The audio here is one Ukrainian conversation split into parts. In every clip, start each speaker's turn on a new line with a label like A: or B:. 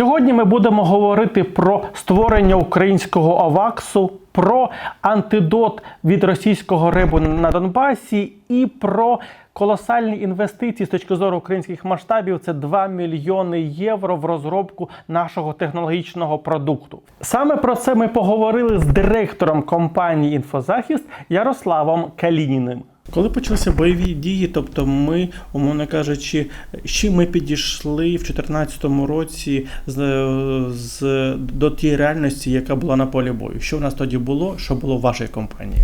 A: Сьогодні ми будемо говорити про створення українського аваксу, про антидот від російського рибу на Донбасі і про колосальні інвестиції з точки зору українських масштабів. Це 2 мільйони євро в розробку нашого технологічного продукту. Саме про це ми поговорили з директором компанії Інфозахист Ярославом Калініним. Коли почалися бойові дії, тобто ми, умовно кажучи, ще ми підійшли в 2014 році з, з, до тієї реальності, яка була на полі бою. Що в нас тоді було, що було в вашій компанії?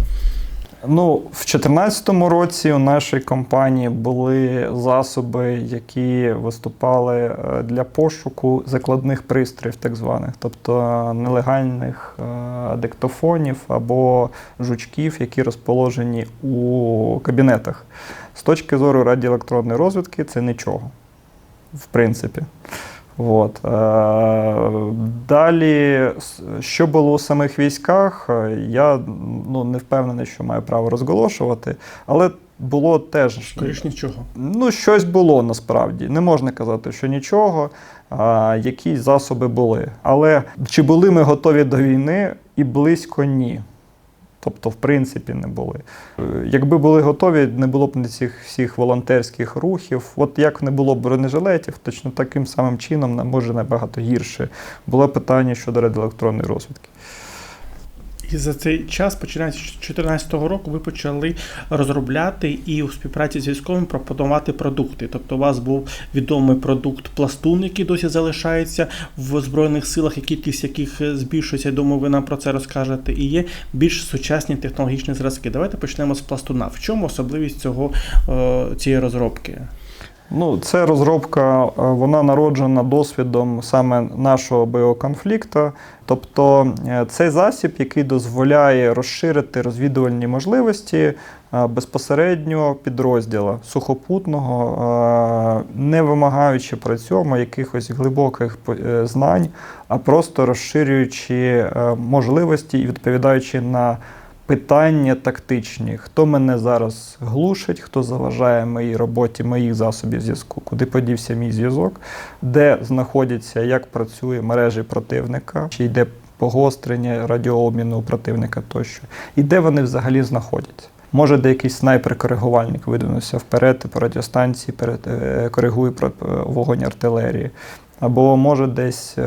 B: Ну, в 2014 році у нашій компанії були засоби, які виступали е, для пошуку закладних пристроїв, так званих, тобто нелегальних е, диктофонів або жучків, які розположені у кабінетах. З точки зору радіоелектронної розвідки, це нічого, в принципі. От. Е, Далі, що було у самих військах, е, я ну, не впевнений, що маю право розголошувати, але було теж
A: Скоріш нічого.
B: ну, щось було насправді. Не можна казати, що нічого, а, якісь засоби були. Але чи були ми готові до війни і близько ні. Тобто, в принципі, не були. Е, Якби були готові, не було б цих всіх волонтерських рухів. От як не було б бронежилетів, точно таким самим чином, може набагато гірше. Було питання щодо радіоелектронної розвідки.
A: І за цей час, починаючи з 2014 року, ви почали розробляти і у співпраці з військовим пропонувати продукти. Тобто, у вас був відомий продукт пластун, який досі залишається в збройних силах, і кількість яких збільшується. Я думаю, ви нам про це розкажете. І є більш сучасні технологічні зразки. Давайте почнемо з пластуна. В чому особливість цього е, цієї розробки?
B: Ну, це розробка, е, вона народжена досвідом саме нашого бойового Тобто е, цей засіб, який дозволяє розширити розвідувальні можливості е, безпосередньо підрозділа сухопутного, не вимагаючи при цьому якихось глибоких знань, а просто розширюючи можливості і відповідаючи на питання тактичні. Хто мене зараз глушить, хто заважає моїй роботі, моїх засобів зв'язку, куди подівся мій зв'язок, де знаходяться, як працює мережі противника, чи йде погострення радіообміну противника тощо, і де вони взагалі знаходяться. Може, де якийсь снайпер-коригувальник видвинувся вперед по радіостанції е, коригує е, вогонь артилерії. Або може десь е,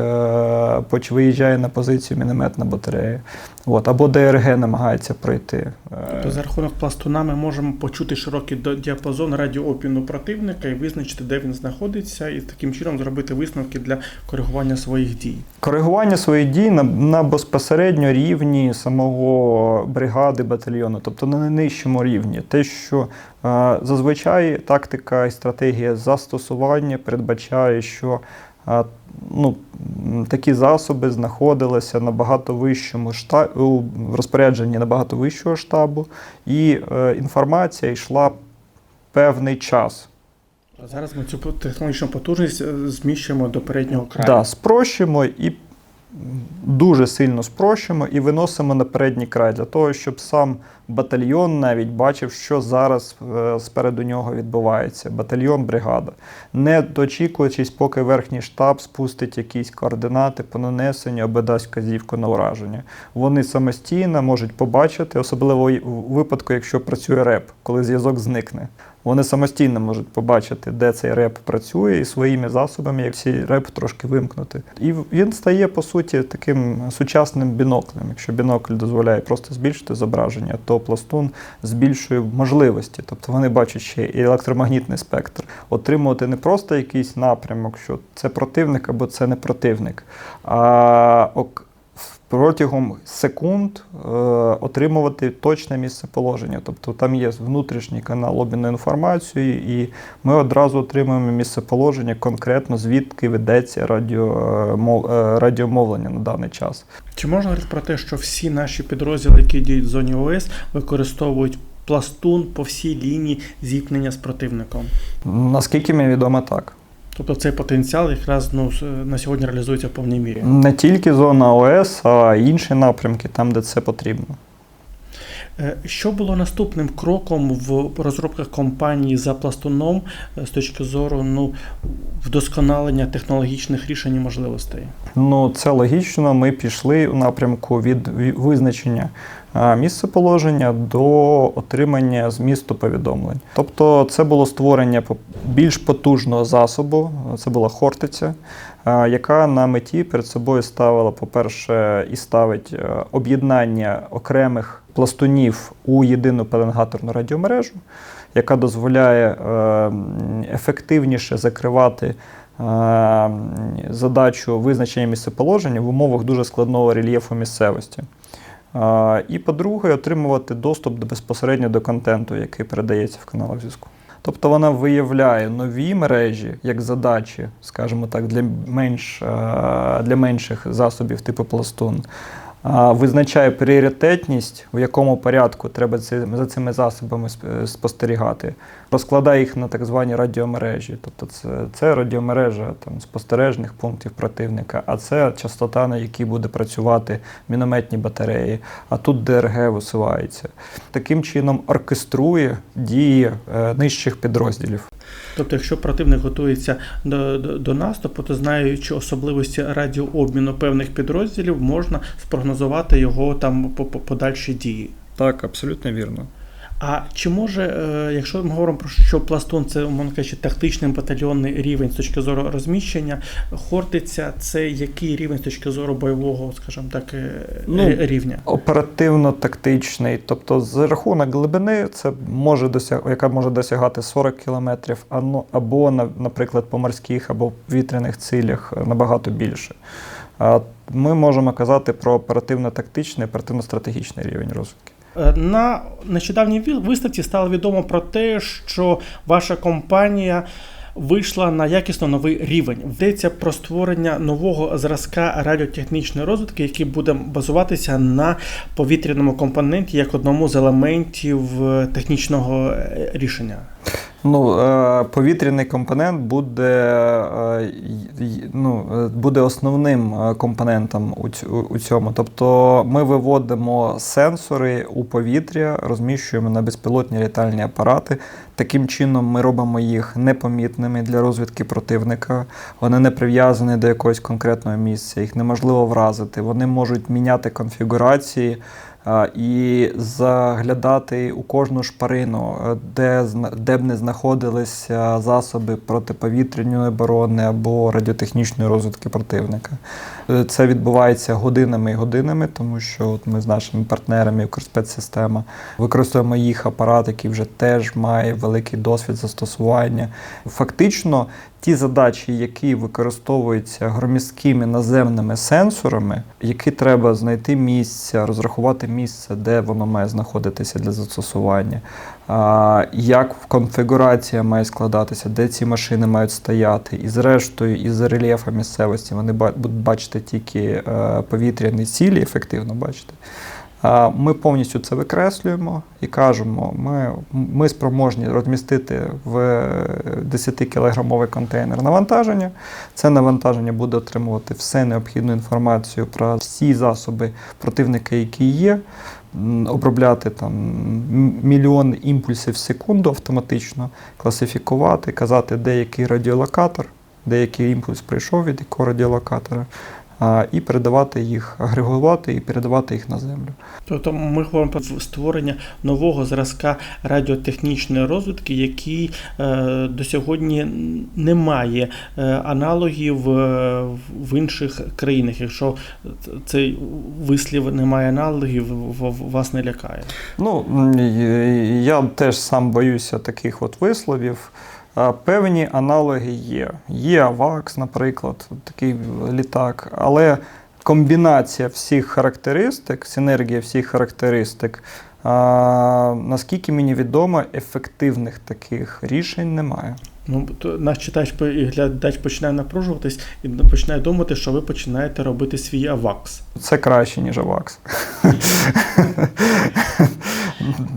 B: поч- виїжджає на позицію мінометна батарея. От, або ДРГ намагається пройти. Е,
A: Тобто за рахунок пластуна ми можемо почути широкий діапазон радіоопіну противника і визначити, де він знаходиться, і таким чином зробити висновки для коригування своїх дій.
B: Коригування своїх дій на, на безпосередньо рівні самого бригади батальйону, тобто на найнижчому рівні. Те, що е, зазвичай тактика і стратегія застосування передбачає, що ну, такі засоби знаходилися набагато вищому штабу, у розпорядженні набагато вищого штабу, і е, інформація йшла певний час.
A: А Зараз ми цю технологічну потужність е, зміщуємо до переднього краю.
B: Да, спрощуємо і дуже сильно спрощуємо і виносимо на передній край для того, щоб сам батальйон навіть бачив, що зараз е, спереду нього відбувається. Батальйон, бригада. Не дочікуючись, поки верхній штаб спустить якісь координати по нанесенню або дасть вказівку на ураження. Вони самостійно можуть побачити, особливо у випадку, якщо працює реп, коли зв'язок зникне. Вони самостійно можуть побачити, де цей реп працює, і своїми засобами, як цей реп трошки вимкнути. І він стає, по суті, таким сучасним біноклем. Якщо бінокль дозволяє просто збільшити зображення, то пластун збільшує можливості. Тобто вони бачать ще і електромагнітний спектр. Отримувати не просто якийсь напрямок, що це противник або це не противник, а протягом секунд е, отримувати точне місце положення. Тобто там є внутрішній канал обміну інформацією, і ми одразу отримуємо місце положення конкретно, звідки ведеться е, е, радіомовлення на даний час.
A: Чи можна говорити про те, що всі наші підрозділи, які діють в зоні ОС, використовують пластун по всій лінії зіткнення з противником?
B: Наскільки мені відомо, так.
A: Тобто цей потенціал якраз ну, на сьогодні реалізується в повній мірі.
B: Не тільки зона ОС, а інші напрямки, там, де це потрібно.
A: Е, Що було наступним кроком в розробках компанії за пластуном е, з точки зору ну, вдосконалення технологічних рішень і можливостей?
B: Ну, це логічно. Ми пішли у напрямку від визначення місцеположення до отримання змісту повідомлень. Тобто, це було створення більш потужного засобу. Це була Хортиця, яка на меті перед собою ставила, по-перше, і ставить е, об'єднання окремих пластунів у єдину пеленгаторну радіомережу, яка дозволяє е, ефективніше закривати е, задачу визначення місцеположення в умовах дуже складного рельєфу місцевості. І, по-друге, отримувати доступ до безпосередньо до контенту, який передається в каналах зв'язку. Тобто вона виявляє нові мережі як задачі, скажімо так, для, менш, е, для менших засобів типу пластун. Визначає пріоритетність, в якому порядку треба за цими засобами сп- спостерігати, розкладає їх на так звані радіомережі. Тобто це, це радіомережа там, спостережних пунктів противника, а це частота, на якій буде працювати мінометні батареї, а тут ДРГ висувається. Таким чином оркеструє дії е, нижчих підрозділів.
A: Тобто, якщо противник готується до, до, до наступу, то знаючи особливості радіообміну певних підрозділів, можна спрогнозувати його там по, по подальші дії.
B: Так, абсолютно вірно.
A: А чи може, е, якщо ми говоримо про що пластун, це кажучи, тактичний батальйонний рівень з точки зору розміщення, Хортиця це який рівень з точки зору бойового, скажімо так, е,
B: Ну,
A: рівня?
B: Оперативно-тактичний, тобто за рахунок глибини, це може досяг, яка може досягати 40 кілометрів, ну- або, на- наприклад, по морських або повітряних цілях е, набагато більше. Ми можемо казати про оперативно-тактичний, оперативно-стратегічний рівень розвитку.
A: Е, На нещодавній виставці стало відомо про те, що ваша компанія вийшла на якісно новий рівень. Йдеться про створення нового зразка радіотехнічної розвитки, який буде базуватися на повітряному компоненті як одному з елементів е, технічного е, рішення.
B: Ну, е, повітряний компонент буде, е, ну, е, буде основним компонентом у цьому. Тобто ми виводимо сенсори у повітря, розміщуємо на безпілотні літальні апарати. Таким чином ми робимо їх непомітними для розвідки противника. Вони не прив'язані до якогось конкретного місця, їх неможливо вразити. Вони можуть міняти конфігурації. І заглядати у кожну шпарину, е, де, де б не знаходилися засоби протиповітряної оборони або радіотехнічної розвитки противника. Це відбувається годинами і годинами, тому що от ми з нашими партнерами Укрспецсистема використовуємо їх апарат, який вже теж має великий досвід застосування. Фактично, ті задачі, які використовуються громісткими наземними сенсорами, які треба знайти місце, розрахувати місце, де воно має знаходитися для застосування, як конфігурація має складатися, де ці машини мають стояти. І зрештою, із за рельєфа місцевості вони будуть бачити тільки е, повітряні цілі, ефективно бачити. Ми повністю це викреслюємо і кажемо, ми, ми спроможні розмістити в 10-кілограмовий контейнер навантаження. Це навантаження буде отримувати все необхідну інформацію про всі засоби противника, які є. Обробляти там мільйон імпульсів в секунду автоматично, класифікувати, казати, де який радіолокатор, де який імпульс прийшов від якого радіолокатора, і передавати їх, агрегувати і передавати їх на землю.
A: Тобто ми говоримо про створення нового зразка радіотехнічної розвитки, який е, до сьогодні не має е, аналогів е, в інших країнах. Якщо цей вислів не має аналогів, вас не лякає.
B: Ну, я теж сам боюся таких от висловів. Певні аналоги є. Є AVAX, наприклад, такий літак, але комбінація всіх характеристик, синергія всіх характеристик, а, наскільки мені відомо, ефективних таких рішень немає.
A: Ну, то наш читач і глядач починає напружуватись і починає думати, що ви починаєте робити свій авакс.
B: Це краще, ніж AVAX.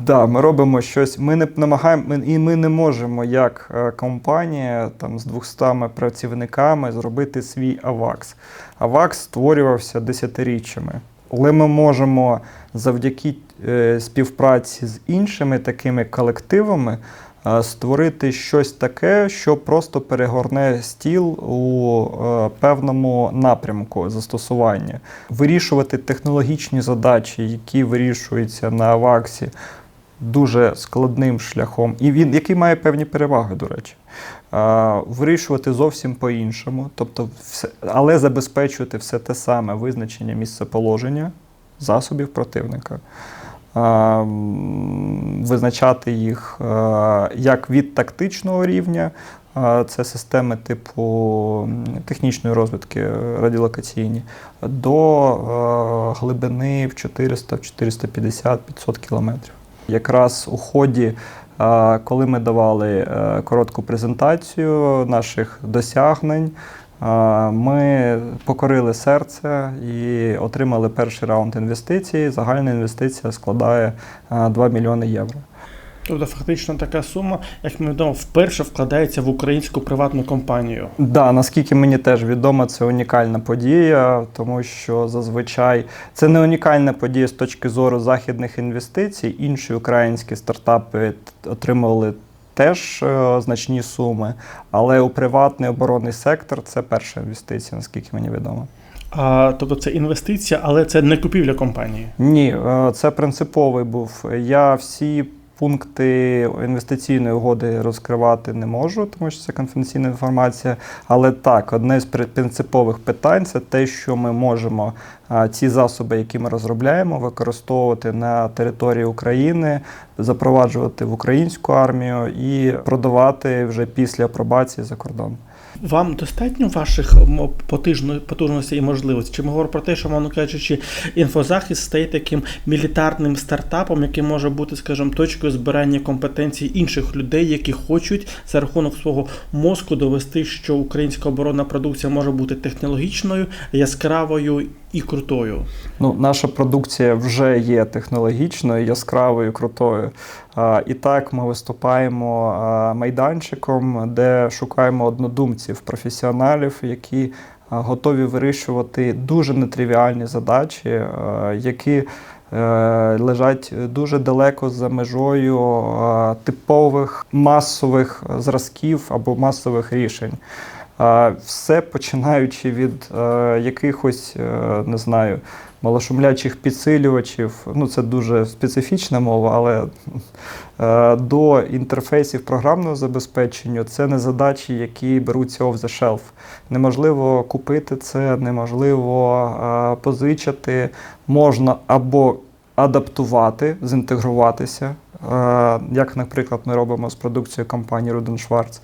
B: Да, ми робимо щось. Ми не намагаємо, і ми не можемо, як е, компанія там, з 200 працівниками зробити свій авакс. Авакс створювався десятиріччями. Але ми можемо завдяки е, співпраці з іншими такими колективами створити щось таке, що просто перегорне стіл у е, певному напрямку застосування, вирішувати технологічні задачі, які вирішуються на Аваксі. Дуже складним шляхом, і він який має певні переваги, до речі, а, вирішувати зовсім по-іншому, тобто, все, але забезпечувати все те саме визначення місцеположення засобів противника, визначати їх як від тактичного рівня, це системи типу технічної розвідки е, радіолокаційні, до е, глибини в 400, 450, 500 кілометрів. Якраз у ході, коли ми давали е, коротку презентацію наших досягнень, ми покорили серце і отримали перший раунд інвестицій. Загальна інвестиція складає е, 2 мільйони євро.
A: Тобто, фактично така сума, як ми відомо, вперше вкладається в українську приватну компанію.
B: Да, наскільки мені теж відомо, це унікальна подія, тому що зазвичай це не унікальна подія з точки зору західних інвестицій. Інші українські стартапи отримували теж е, значні суми, але у приватний оборонний сектор це перша інвестиція, наскільки мені відомо.
A: А, тобто це інвестиція, але це не купівля компанії.
B: Ні, е, це принциповий був. Я всі пункти інвестиційної угоди розкривати не можу, тому що це конфіденційна інформація. Але так, одне з при- принципових питань це те, що ми можемо ці засоби, які ми розробляємо, використовувати на території України, запроваджувати в українську армію і продавати вже після апробації за кордон.
A: Вам достатньо ваших потужностей і можливостей? Чи ми говоримо про те, що, мовно кажучи, інфозахист стає таким мілітарним стартапом, який може бути, скажімо, точкою збирання компетенцій інших людей, які хочуть за рахунок свого мозку довести, що українська оборонна продукція може бути технологічною, яскравою і крутою.
B: Ну, наша продукція вже є технологічною, яскравою, крутою. А, І так ми виступаємо а, майданчиком, де шукаємо однодумців, професіоналів, які а, готові вирішувати дуже нетривіальні задачі, а, які е, лежать дуже далеко за межою типових масових зразків або масових рішень. Все починаючи від е, якихось, е, не знаю, малошумлячих підсилювачів, ну це дуже специфічна мова, але е, до інтерфейсів програмного забезпечення це не задачі, які беруться off the shelf. Неможливо купити це, неможливо позичити, можна або адаптувати, зінтегруватися, як, наприклад, ми робимо з продукцією компанії Руден Шварц.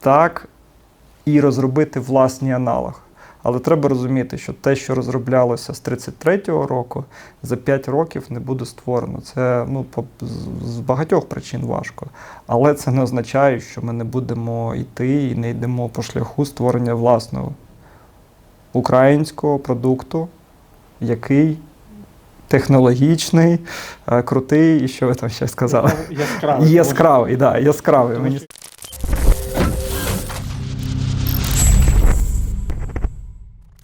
B: Так, і розробити власний аналог. Але треба розуміти, що те, що розроблялося з 33-го року, за 5 років не буде створено. Це ну, по, з- багатьох причин важко. Але це не означає, що ми не будемо йти і не йдемо по шляху створення власного українського продукту, який технологічний, е, крутий, і що ви там ще сказали?
A: Яскравий.
B: Яскравий, да, яскравий.